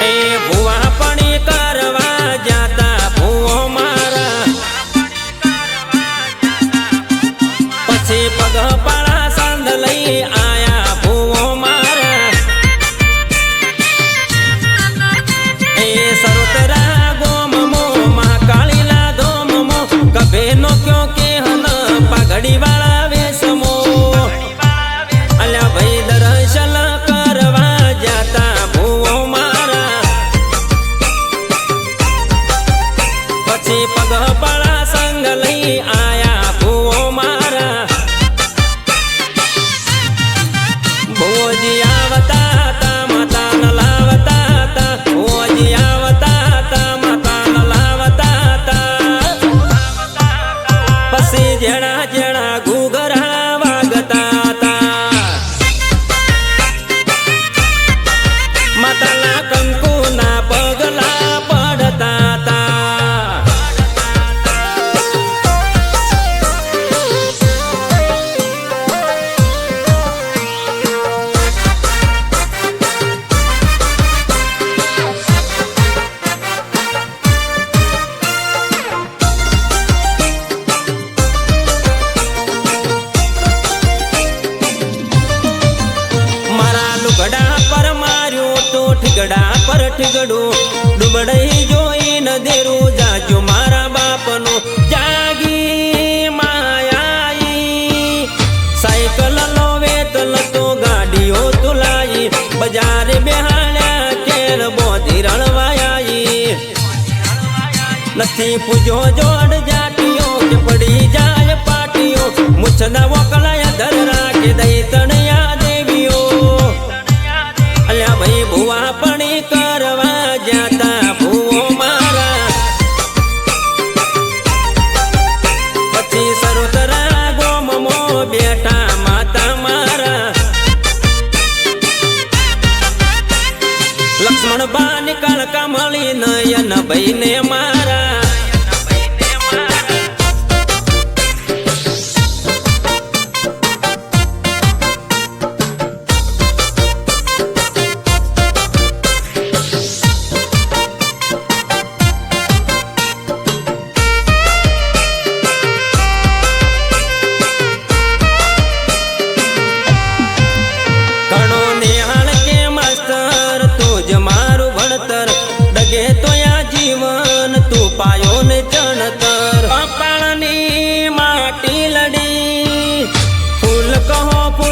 એ ભુવા કરવા જાતા ભુવો મારા. પછી પગ પાળા સાંધ લઈ લઈ આયા ભૂવો મારા. ભૂવોજી ઠીગડું ડુબડઈ જોઈ ન દેરું જાજો મારા બાપનો. જાગી માયાઈ. સાયકલ લો વેતલ તો ગાડીઓ તુલાઈ બજારે બેહાળ્યા કેળ બોધી રળવાયાઈ. નથી પૂજો જોડ જાટીઓ કે પડી જાય પાટીઓ. મુછના વકલાયા લક્ષ્મણ બાન કણકા મળી નયન ભાઈને મારા ઘણો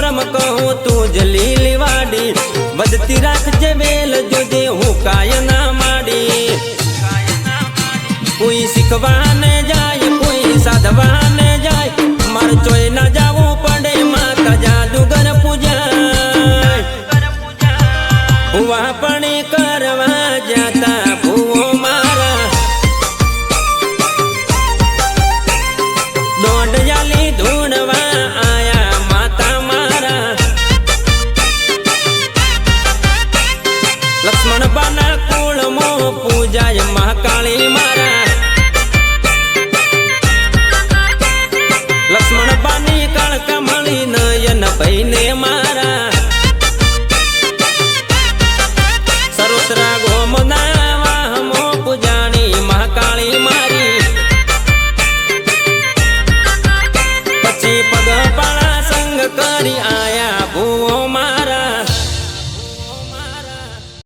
પુરમ કહું તું જ લીલી વાડી વધતી રાખજે વેલ જોજે, હું કાય ના માડી. કોઈ શીખવાને જાય, કોઈ સાધવાને જાય. માર ચોય ના જાવું પડે માતા પાળા સંગ કરી આ